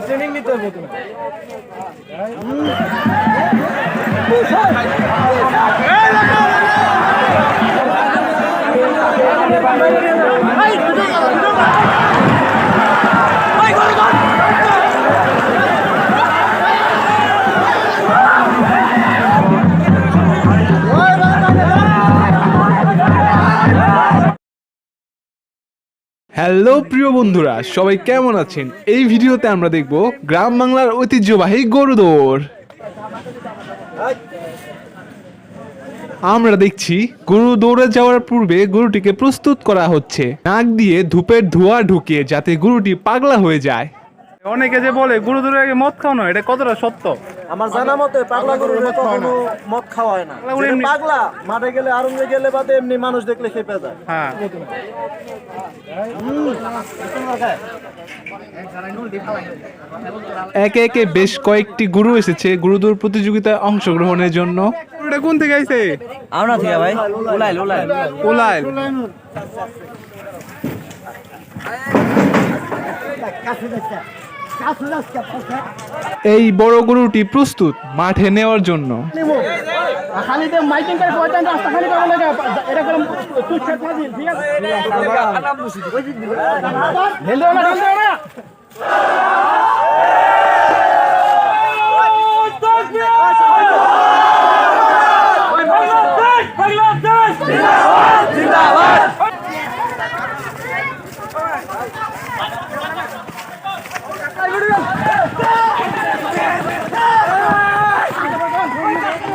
Training নিতে হবে তুমি হ্যালো প্রিয় বন্ধুরা, সবাই কেমন আছেন? এই ভিডিওতে আমরা দেখব গ্রাম বাংলার ঐতিহ্যবাহী গরুদৌড় আমরা দেখছি গরু দৌড়ে যাওয়ার পূর্বে গরুটিকে প্রস্তুত করা হচ্ছে। নাক দিয়ে ধূপের ধোঁয়া ঢুকিয়ে যাতে গরুটি পাগলা হয়ে যায়। অনেকে যে বলে, গুরু দূরে আগে মদ খাওয়ানো এটা কতটা সত্য? আমার জানা মতে পাগলা গরু কখনো মদ খাওয়ায় না। পাগলা মাঠে গেলে আরঙ্গে গেলে বাদে এমনি মানুষ দেখলে খেপে যায়। হ্যাঁ। একে একে বেশ কয়েকটি গুরু এসেছে গুরুদৌড় প্রতিযোগিতায় অংশগ্রহণের জন্য। এটা কোন থেকে আইছে? আমরা থেকে ভাই। উলাইল উলাইল। উলাইল। এই বড় গরুটি প্রস্তুত মাঠে নেওয়ার জন্য। খালি যে মাইকিং করে পয়সা রাস্তা খালি করা লাগে এটা করে তুই খেত না দিন ঠিক আছে ঢেল দেও না ঢেল দেও না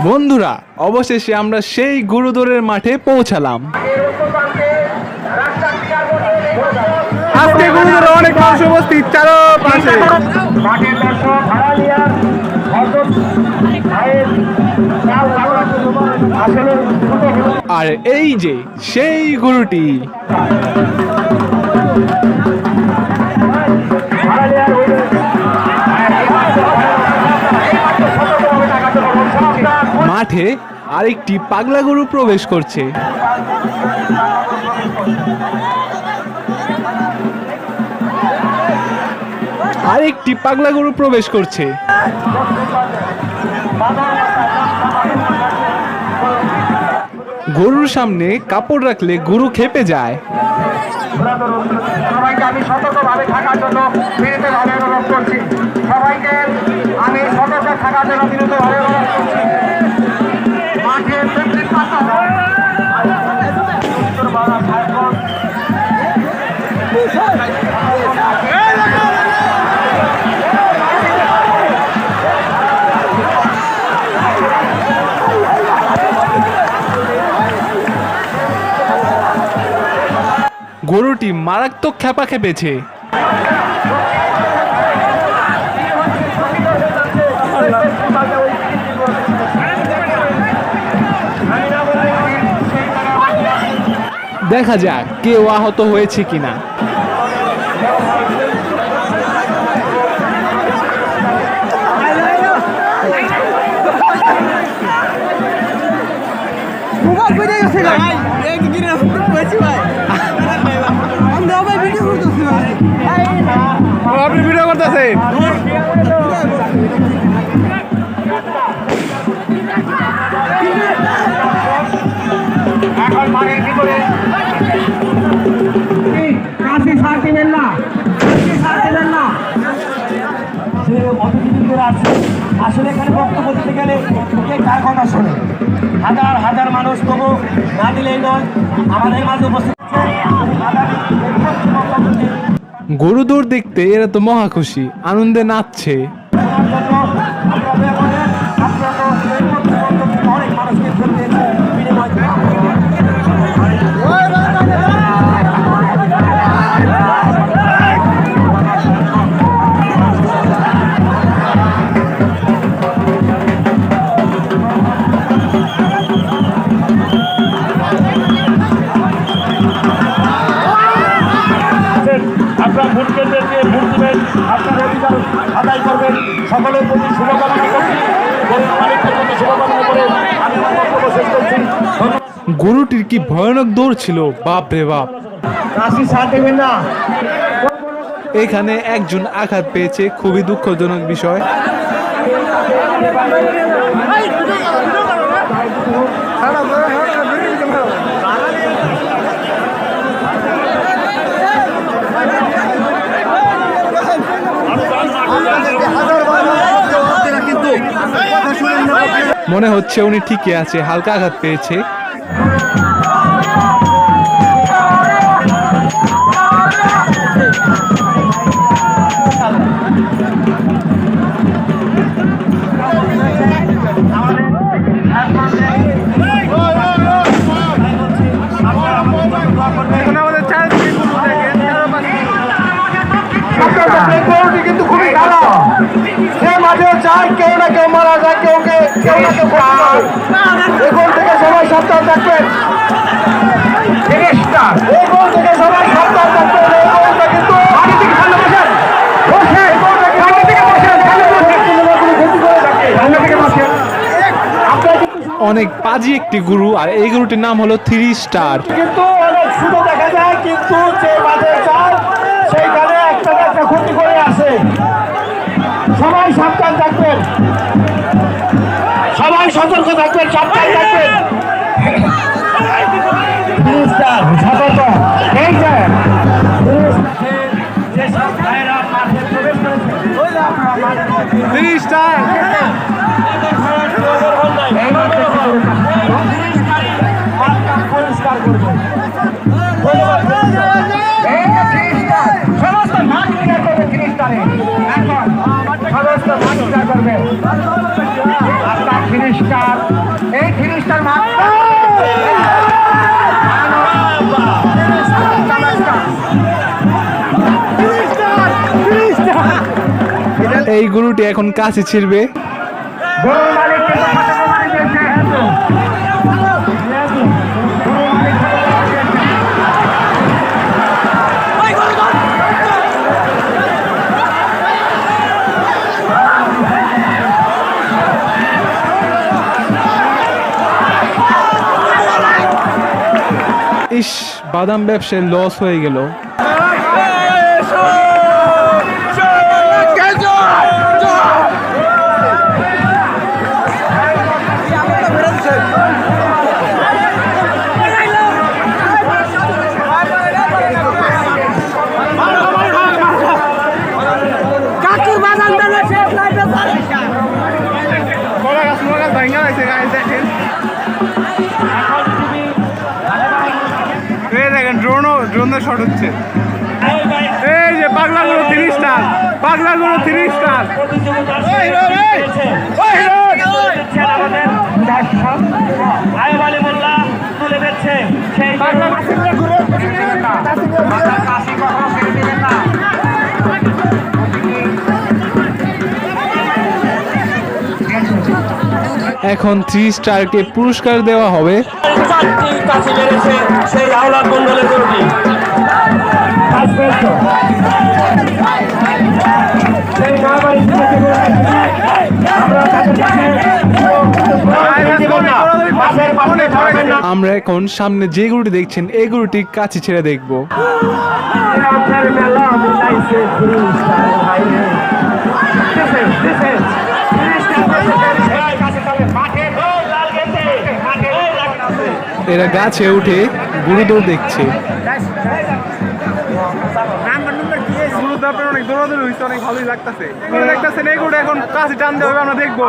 বন্ধুরা অবশেষে আমরা সেই গুরুদৌড়ের মাঠে পৌঁছালাম। আজকে অনেক মানুষ উপস্থিত চারো পাশে। আর এই যে সেই গরুটি। মাঠে আরেকটি পাগলা গরু প্রবেশ করছে। আরেকটি পাগলা গরু প্রবেশ করছে। গরুর সামনে কাপড় রাখলে গরু খেপে যায়। সবাইকে আমি সতর্ক থাকার জন্য গরুটি মারাত্মক খেপা খেপেছে। দেখা যাক কেউ আহত হয়েছে কিনা। আসলে এখানে বক্তব্য দিতে গেলে কে কার কথা শোনে। হাজার হাজার মানুষ তবু না দিলেই নয়, আমাদের মাঝে উপস্থিত গরু দেখতে এরা তো মহা খুশি, আনন্দে নাচছে। আদায় করবেন। সকলের প্রতি শুভকামনা করছি। গরিব মালিকদের প্রতি শুভকামনা করে আমি বক্তব্য শেষ করছি। গরুটির কি ভয়ানক দৌড় ছিল? বাপ রে বাপ। কাশি সার দেবেন না। এখানে একজন আঘাত পেয়েছে খুবই দুঃখজনক বিষয় কথা শুনেন না আপনারা। মনে হচ্ছে উনি ঠিকই আছে হালকা আঘাত পেয়েছে। চায় কেউ না কেউ মারা যায় কেউ কেউ না কেউ গোল থেকে সবাই সাবধান থাকবেন। থেকে সবাই সাবধান অনেক পাজি একটি গুরু আর এই গুরুটির নাম হলো থ্রি স্টার। কিন্তু অনেক দেখা যায় কিন্তু যে থাকবেন। পরিষ্কার এই যে ত্রিশটা, মাঠ করবে সমস্ত মাঠ করবে। এই গরুটি এখন কাছে ছিড়বে। ইস বাদাম ব্যবসায় লস হয়ে গেল ভাঙা হয়েছে গাছ দেখেন এই দেখেন ড্রোনও ড্রোনের শট হচ্ছে। এই যে পাগলা গুলো থ্রি স্টার পাগলা গুলো থ্রি এখন থ্রি স্টারকে পুরস্কার দেওয়া হবে আমরা এখন সামনে যে গরুটি দেখছেন এই গরুটি কাছে ছেড়ে দেখব মেলা মিলাইছে ফিরিস্তার ভাইরে। This is, this is, এরা গাছে উঠে গুরুদেব দেখছে। অনেক দৌড়াদৌড়ি হয়েছে অনেক ভালোই লাগতেছে। এখন কাছে টান দেওয়া হবে আমরা দেখব